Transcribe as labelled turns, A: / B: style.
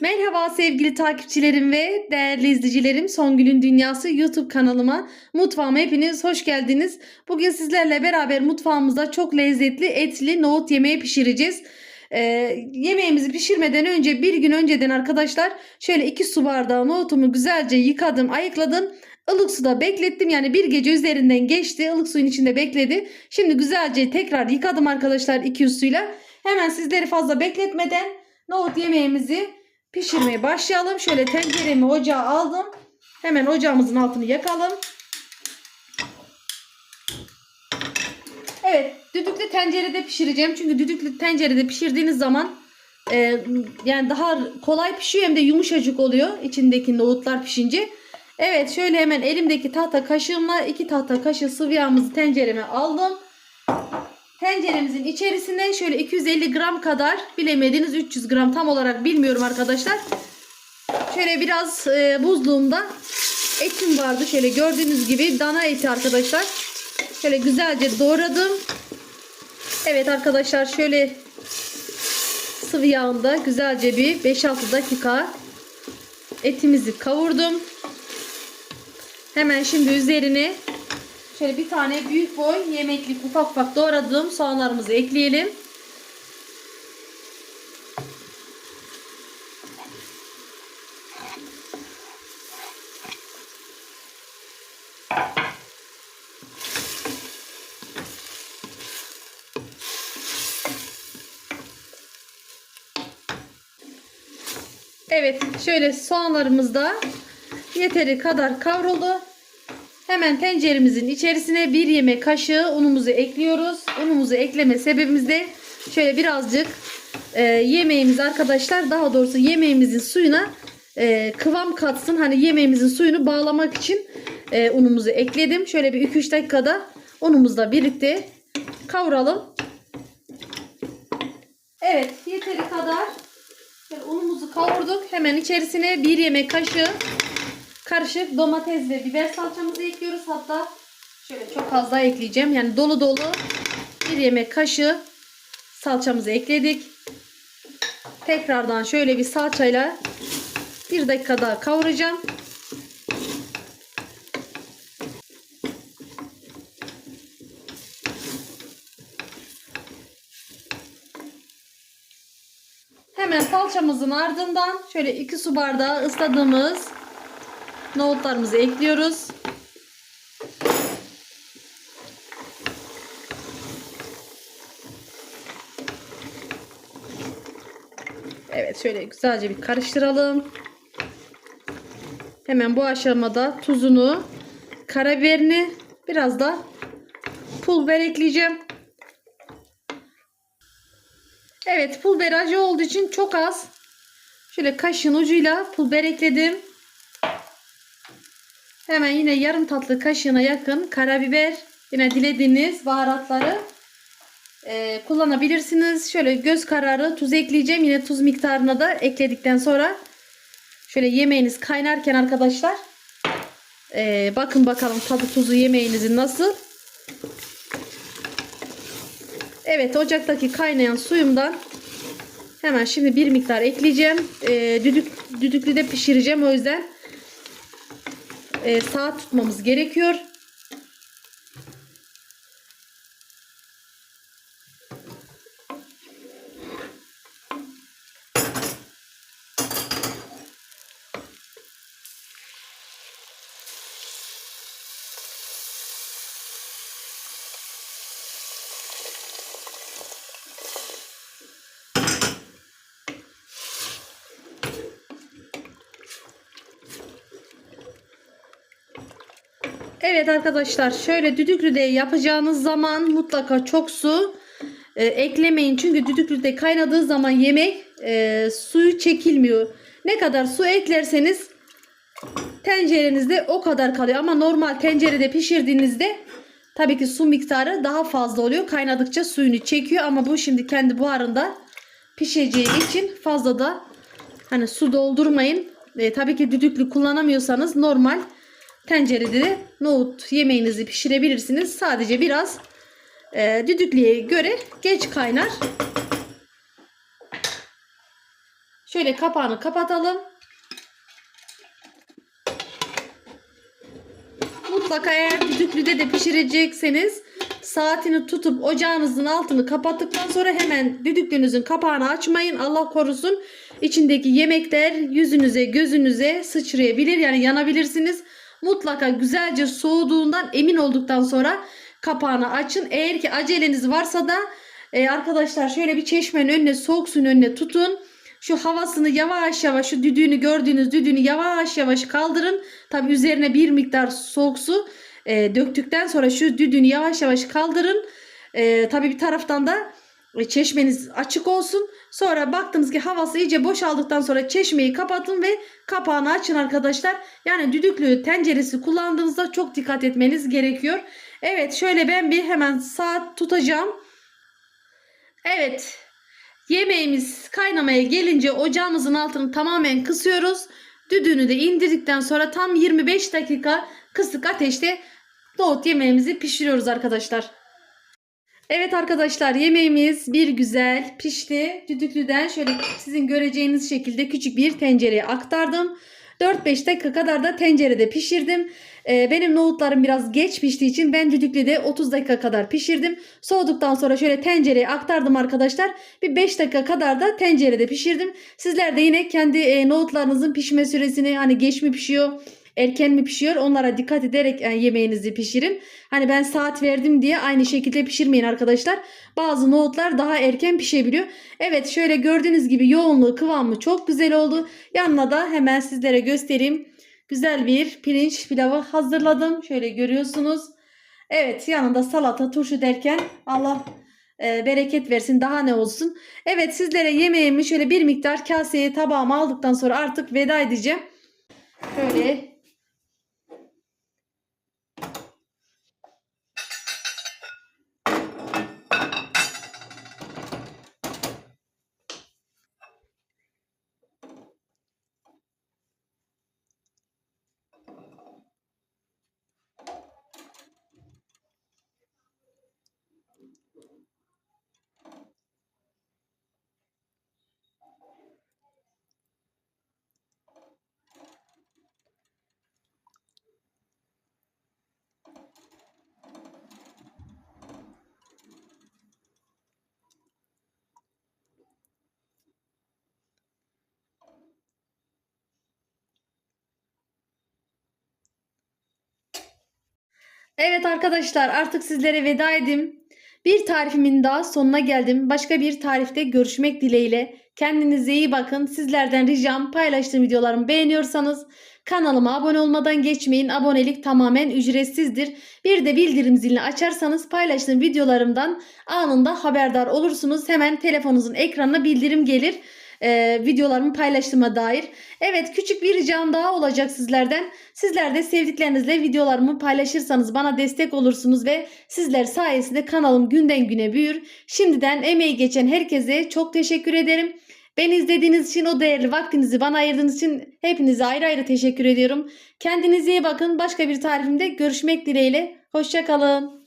A: Merhaba sevgili takipçilerim ve değerli izleyicilerim. Songül'ün Dünyası YouTube kanalıma, mutfağıma hepiniz hoş geldiniz. Bugün sizlerle beraber mutfağımızda çok lezzetli etli nohut yemeği pişireceğiz. Ee, yemeğimizi pişirmeden önce bir gün önceden arkadaşlar şöyle 2 su bardağı nohutumu güzelce yıkadım, ayıkladım. Ilık suda beklettim yani bir gece üzerinden geçti. ılık suyun içinde bekledi. Şimdi güzelce tekrar yıkadım arkadaşlar 200 suyla. Hemen sizleri fazla bekletmeden nohut yemeğimizi pişirmeye başlayalım. Şöyle tenceremi ocağa aldım. Hemen ocağımızın altını yakalım. Evet düdüklü tencerede pişireceğim. Çünkü düdüklü tencerede pişirdiğiniz zaman e, yani daha kolay pişiyor hem de yumuşacık oluyor içindeki nohutlar pişince. Evet şöyle hemen elimdeki tahta kaşığımla iki tahta kaşığı sıvı yağımızı tencereme aldım. Tenceremizin içerisine şöyle 250 gram kadar bilemediniz 300 gram tam olarak bilmiyorum arkadaşlar. Şöyle biraz e, buzluğumda etim vardı. Şöyle gördüğünüz gibi dana eti arkadaşlar. Şöyle güzelce doğradım. Evet arkadaşlar şöyle sıvı yağında güzelce bir 5-6 dakika etimizi kavurdum. Hemen şimdi üzerine şöyle bir tane büyük boy yemeklik ufak ufak doğradığım soğanlarımızı ekleyelim. Evet şöyle soğanlarımız da yeteri kadar kavruldu. Hemen tenceremizin içerisine bir yemek kaşığı unumuzu ekliyoruz. Unumuzu ekleme sebebimiz de şöyle birazcık e, yemeğimiz arkadaşlar daha doğrusu yemeğimizin suyuna e, kıvam katsın. Hani yemeğimizin suyunu bağlamak için e, unumuzu ekledim. Şöyle bir 2-3 dakikada unumuzla birlikte kavuralım. Evet yeteri kadar unumuzu kavurduk. Hemen içerisine bir yemek kaşığı karışık domates ve biber salçamızı ekliyoruz. Hatta şöyle çok az daha ekleyeceğim. Yani dolu dolu bir yemek kaşığı salçamızı ekledik. Tekrardan şöyle bir salçayla bir dakika daha kavuracağım. Hemen salçamızın ardından şöyle 2 su bardağı ısladığımız nohutlarımızı ekliyoruz. Evet şöyle güzelce bir karıştıralım. Hemen bu aşamada tuzunu, karabiberini, biraz da pul biber ekleyeceğim. Evet pul biber acı olduğu için çok az. Şöyle kaşın ucuyla pul biber ekledim. Hemen yine yarım tatlı kaşığına yakın karabiber. Yine dilediğiniz baharatları e, kullanabilirsiniz. Şöyle göz kararı tuz ekleyeceğim. Yine tuz miktarını da ekledikten sonra şöyle yemeğiniz kaynarken arkadaşlar e, bakın bakalım tadı tuzu yemeğinizin nasıl. Evet ocaktaki kaynayan suyumdan hemen şimdi bir miktar ekleyeceğim. E, düdük, düdüklüde pişireceğim o yüzden e, saat tutmamız gerekiyor. Evet arkadaşlar şöyle düdüklüde yapacağınız zaman mutlaka çok su e, eklemeyin. Çünkü düdüklüde kaynadığı zaman yemek e, suyu çekilmiyor. Ne kadar su eklerseniz tencerenizde o kadar kalıyor. Ama normal tencerede pişirdiğinizde tabii ki su miktarı daha fazla oluyor. Kaynadıkça suyunu çekiyor ama bu şimdi kendi buharında pişeceği için fazla da hani su doldurmayın. E, tabii ki düdüklü kullanamıyorsanız normal tencerede de nohut yemeğinizi pişirebilirsiniz. Sadece biraz e, düdüklüye göre geç kaynar. Şöyle kapağını kapatalım. Mutlaka eğer düdüklüde de pişirecekseniz saatini tutup ocağınızın altını kapattıktan sonra hemen düdüklünüzün kapağını açmayın. Allah korusun içindeki yemekler yüzünüze gözünüze sıçrayabilir yani yanabilirsiniz. Mutlaka güzelce soğuduğundan emin olduktan sonra kapağını açın. Eğer ki aceleniz varsa da e, arkadaşlar şöyle bir çeşmenin önüne soğuk suyun önüne tutun. Şu havasını yavaş yavaş şu düdüğünü gördüğünüz düdüğünü yavaş yavaş kaldırın. Tabi üzerine bir miktar soğuk su e, döktükten sonra şu düdüğünü yavaş yavaş kaldırın. E, tabi bir taraftan da çeşmeniz açık olsun. Sonra baktınız ki havası iyice boşaldıktan sonra çeşmeyi kapatın ve kapağını açın arkadaşlar. Yani düdüklü tenceresi kullandığınızda çok dikkat etmeniz gerekiyor. Evet şöyle ben bir hemen saat tutacağım. Evet yemeğimiz kaynamaya gelince ocağımızın altını tamamen kısıyoruz. Düdüğünü de indirdikten sonra tam 25 dakika kısık ateşte nohut yemeğimizi pişiriyoruz arkadaşlar. Evet arkadaşlar yemeğimiz bir güzel pişti. Düdüklüden şöyle sizin göreceğiniz şekilde küçük bir tencereye aktardım. 4-5 dakika kadar da tencerede pişirdim. Ee, benim nohutlarım biraz geç piştiği için ben düdüklüde 30 dakika kadar pişirdim. Soğuduktan sonra şöyle tencereye aktardım arkadaşlar. Bir 5 dakika kadar da tencerede pişirdim. Sizler de yine kendi e, nohutlarınızın pişme süresini hani geç mi pişiyor erken mi pişiyor onlara dikkat ederek yani yemeğinizi pişirin. Hani ben saat verdim diye aynı şekilde pişirmeyin arkadaşlar. Bazı nohutlar daha erken pişebiliyor. Evet şöyle gördüğünüz gibi yoğunluğu kıvamı çok güzel oldu. Yanına da hemen sizlere göstereyim. Güzel bir pirinç pilavı hazırladım. Şöyle görüyorsunuz. Evet yanında salata turşu derken Allah e, bereket versin daha ne olsun. Evet sizlere yemeğimi şöyle bir miktar kaseye tabağıma aldıktan sonra artık veda edeceğim. Şöyle Evet arkadaşlar artık sizlere veda edeyim. Bir tarifimin daha sonuna geldim. Başka bir tarifte görüşmek dileğiyle. Kendinize iyi bakın. Sizlerden ricam paylaştığım videolarımı beğeniyorsanız kanalıma abone olmadan geçmeyin. Abonelik tamamen ücretsizdir. Bir de bildirim zilini açarsanız paylaştığım videolarımdan anında haberdar olursunuz. Hemen telefonunuzun ekranına bildirim gelir e, videolarımı paylaştığıma dair. Evet küçük bir ricam daha olacak sizlerden. Sizler de sevdiklerinizle videolarımı paylaşırsanız bana destek olursunuz ve sizler sayesinde kanalım günden güne büyür. Şimdiden emeği geçen herkese çok teşekkür ederim. Beni izlediğiniz için o değerli vaktinizi bana ayırdığınız için hepinize ayrı ayrı teşekkür ediyorum. Kendinize iyi bakın. Başka bir tarifimde görüşmek dileğiyle. Hoşçakalın.